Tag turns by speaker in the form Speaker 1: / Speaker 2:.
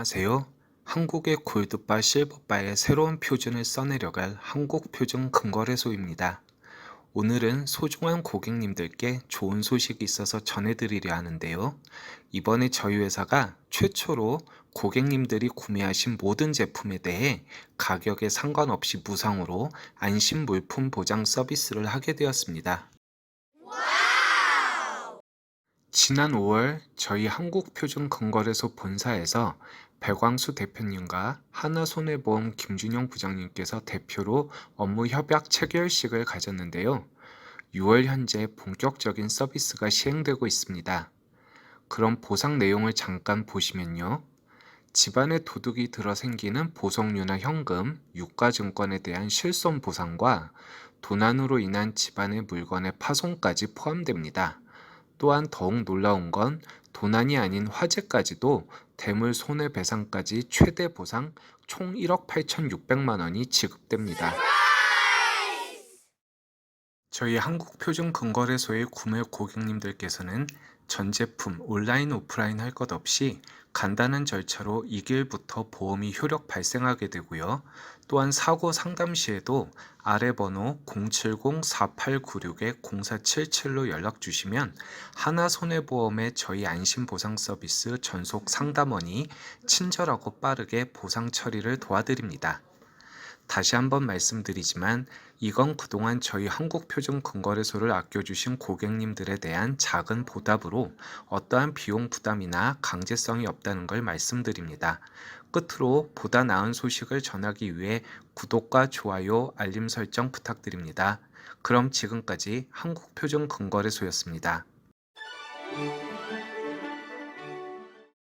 Speaker 1: 안녕하세요. 한국의 골드바, 실버바의 새로운 표준을 써내려갈 한국표준 근거래소입니다. 오늘은 소중한 고객님들께 좋은 소식이 있어서 전해드리려 하는데요. 이번에 저희 회사가 최초로 고객님들이 구매하신 모든 제품에 대해 가격에 상관없이 무상으로 안심 물품 보장 서비스를 하게 되었습니다. 지난 5월 저희 한국표준근거래소 본사에서 백광수 대표님과 하나손해보험 김준영 부장님께서 대표로 업무 협약 체결식을 가졌는데요. 6월 현재 본격적인 서비스가 시행되고 있습니다. 그럼 보상 내용을 잠깐 보시면요. 집안에 도둑이 들어 생기는 보석류나 현금, 유가증권에 대한 실손 보상과 도난으로 인한 집안의 물건의 파손까지 포함됩니다. 또한 더욱 놀라운 건 도난이 아닌 화재까지도 대물 손해배상까지 최대 보상 총 1억 8,600만 원이 지급됩니다. 저희 한국표준근거래소의 구매 고객님들께서는 전 제품 온라인 오프라인 할 것 없이 간단한 절차로 2개월부터 보험이 효력 발생하게 되고요. 또한 사고 상담 시에도 아래 번호 070-4896-0477로 연락 주시면 하나손해보험의 저희 안심보상 서비스 전속 상담원이 친절하고 빠르게 보상 처리를 도와드립니다. 다시 한번 말씀드리지만 이건 그동안 저희 한국표준근거래소를 아껴주신 고객님들에 대한 작은 보답으로 어떠한 비용 부담이나 강제성이 없다는 걸 말씀드립니다. 끝으로 보다 나은 소식을 전하기 위해 구독과 좋아요, 알림 설정 부탁드립니다. 그럼 지금까지 한국표준근거래소였습니다.